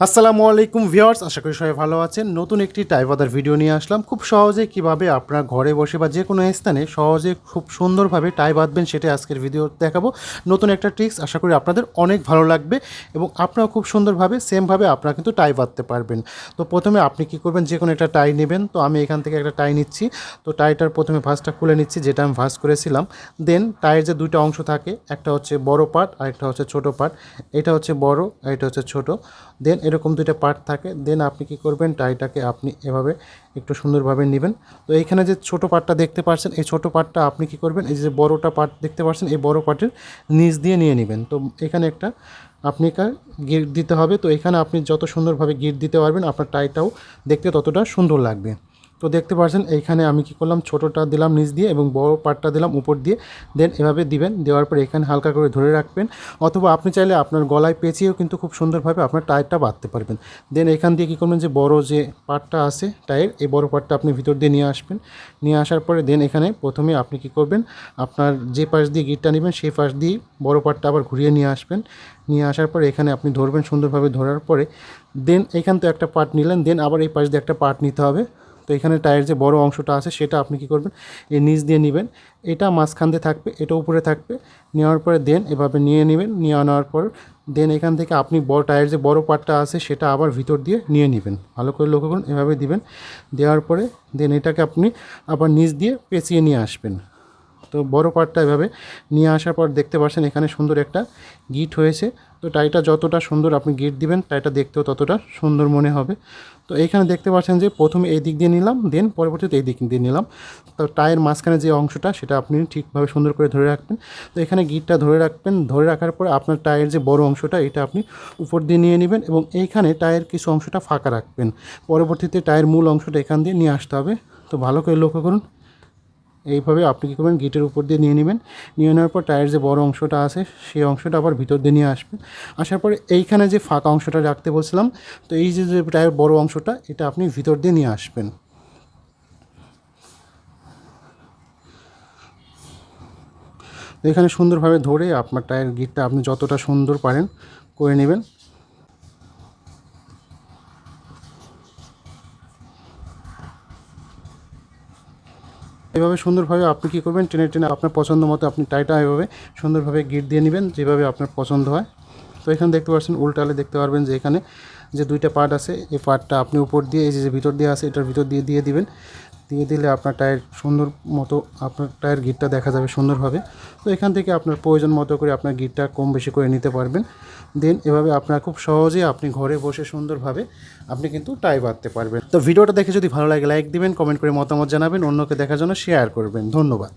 আসসালামু আলাইকুম ভিউয়ার্স, আশা করি সবাই ভালো আছেন। নতুন একটি টাইবাদার ভিডিও নিয়ে আসলাম। খুব সহজে কীভাবে আপনার ঘরে বসে বা যে কোনো স্থানে সহজে খুব সুন্দরভাবে টাই বাঁধবেন সেটা আজকের ভিডিও দেখাবো। নতুন একটা ট্রিক্স আশা করি আপনাদের অনেক ভালো লাগবে এবং আপনারা খুব সুন্দরভাবে সেমভাবে আপনারা কিন্তু টাই বাঁধতে পারবেন। তো প্রথমে আপনি কি করবেন? যে কোনো একটা টাই নেবেন। তো আমি এখান থেকে একটা টাই নিচ্ছি। তো টাইটার প্রথমে ভাঁজটা খুলে নিচ্ছি, যেটা আমি ভাঁজ করেছিলাম। দেন টাইয়ের যে দুইটা অংশ থাকে, একটা হচ্ছে বড় পার্ট আর একটা হচ্ছে ছোট পার্ট এটা হচ্ছে বড় আর এটা হচ্ছে ছোট। দেন এরকম দুইটা পার্ট থাকে দেন আপনি কি করবেন টাইটাকে আপনি এভাবে একটু সুন্দরভাবে নেবেন। তো এইখানে যে ছোট পার্টটা দেখতে পাচ্ছেন এই ছোট পার্টটা আপনি কি করবেন, এই যে বড়টা পার্ট দেখতে পাচ্ছেন এই বড় পার্টের নিচ দিয়ে নিয়ে নেবেন। তো এখানে একটা আপনি গিট দিতে হবে, তো এখানে আপনি যত সুন্দরভাবে গিট দিতে পারবেন, আপনার টাইটাও দেখতে ততটা সুন্দর লাগবে। তো দেখতে পাচ্ছেন এইখানে আমি কি করলাম, ছোটোটা দিলাম নিচ দিয়ে এবং বড় পার্টটা দিলাম উপর দিয়ে। দেন এভাবে দিবেন, দেওয়ার পর এখানে হালকা করে ধরে রাখবেন। অথবা আপনি চাইলে আপনার গলায় পেঁচিয়েও কিন্তু খুব সুন্দরভাবে আপনার টায়ারটা বাঁধতে পারবেন। দেন এখান দিয়ে কী করবেন যে, বড় যে পার্টটা আছে টায়ের, এই বড় পার্টটা আপনি ভিতর দিয়ে নিয়ে আসবেন। নিয়ে আসার পরে দেন এখানে প্রথমে আপনি কি করবেন, আপনার যে পাশ দিয়ে গিটটা নেবেন, সেই পাশ দিয়ে বড় পার্টটা আবার ঘুরিয়ে নিয়ে আসবেন। নিয়ে আসার পরে এখানে আপনি ধরবেন সুন্দরভাবে ধরার পরে। দেন এখান তো একটা পার্ট নিলেন দেন আবার এই পাশ দিয়ে একটা পার্ট নিতে হবে। তো এখানে টায়ার যে বড় অংশটা আছে, সেটা আপনি কি করবেন? এই নিচ দিয়ে নেবেন। এটা মাঝখান দিয়ে থাকবে, এটা উপরে থাকবে। নেওয়ার পরে দেন এভাবে নিয়ে নেবেন। নিয়ে নেওয়ার পর দেন এখান থেকে আপনি বড় টায়ার যে বড় পার্টটা আছে, সেটা আবার ভিতর দিয়ে নিয়ে নেবেন। ভালো করে লক্ষ্য করুন, এভাবে দিবেন। দেওয়ার পরে দেন এটাকে আপনি আবার নিচ দিয়ে পেঁচিয়ে নিয়ে আসবেন। তো বড় পার্টটা এভাবে নিয়ে আসার পর দেখতে পাচ্ছেন এখানে সুন্দর একটা গিট হয়েছে। তো টাইটা যতটা সুন্দর আপনি গিট দিবেন টাইটা দেখতেও ততটা সুন্দর মনে হবে। তো এইখানে দেখতে পাচ্ছেন যে প্রথমে এই দিক দিয়ে নিলাম দেন পরবর্তীতে এই দিক দিয়ে নিলাম। তো টায়ের মাঝখানে যে অংশটা সেটা আপনি ঠিকভাবে সুন্দর করে ধরে রাখবেন। তো এখানে গিটটা ধরে রাখবেন, ধরে রাখার পর আপনার টায়ের যে বড় অংশটা এটা আপনি উপর দিয়ে নিয়ে নেবেন এবং এইখানে টায়ের কিছু অংশটা ফাঁকা রাখবেন। পরবর্তীতে টায়ের মূল অংশটা এখান দিয়ে নিয়ে আসতে হবে। তো ভালো করে লক্ষ্য করুন। এইভাবে আপনি কী করবেন? গিটের উপর দিয়ে নিয়ে নেবেন। নিয়ে নেওয়ার পর টায়ার যে বড় অংশটা আছে, সেই অংশটা আবার ভিতর দিয়ে নিয়ে আসবেন। আসার পরে এইখানে যে ফাঁকা অংশটা রাখতে বলছিলাম, তো এই যে যে টায়ার বড় অংশটা, এটা আপনি ভিতর দিয়ে নিয়ে আসবেন। এখানে সুন্দরভাবে ধরে আপনার টায়ার গিটটা আপনি যতটা সুন্দর পারেন করে নেবেন। এভাবে সুন্দরভাবে আপনি কী করবেন? টেনে টেনে আপনার পছন্দ মতো আপনি টাইটা এভাবে সুন্দরভাবে গিট দিয়ে নেবেন, যেভাবে আপনার পছন্দ হয়। তো এখানে দেখতে পাচ্ছেন, উল্টালে দেখতে পারবেন যে এখানে যে দুইটা পার্ট আছে, এই পার্টটা আপনি উপর দিয়ে, এই যে ভিতর দিয়ে আছে, এটার ভিতর দিয়ে দিয়ে দিবেন। দিয়ে দিলে আপনার টায়ার সুন্দর মতো, আপনার টায়ার গিটটা দেখা যাবে সুন্দরভাবে। তো এখান থেকে আপনার প্রয়োজন মতো করে আপনার গিটটা কম বেশি করে নিতে পারবেন। দেন এভাবে আপনার খুব সহজে আপনি ঘরে বসে সুন্দরভাবে আপনি কিন্তু টাই বাঁধতে পারবেন। তো ভিডিওটা দেখে যদি ভালো লাগে লাইক দিবেন কমেন্ট করে মতামত জানাবেন, অন্যকে দেখার জন্য শেয়ার করবেন। ধন্যবাদ।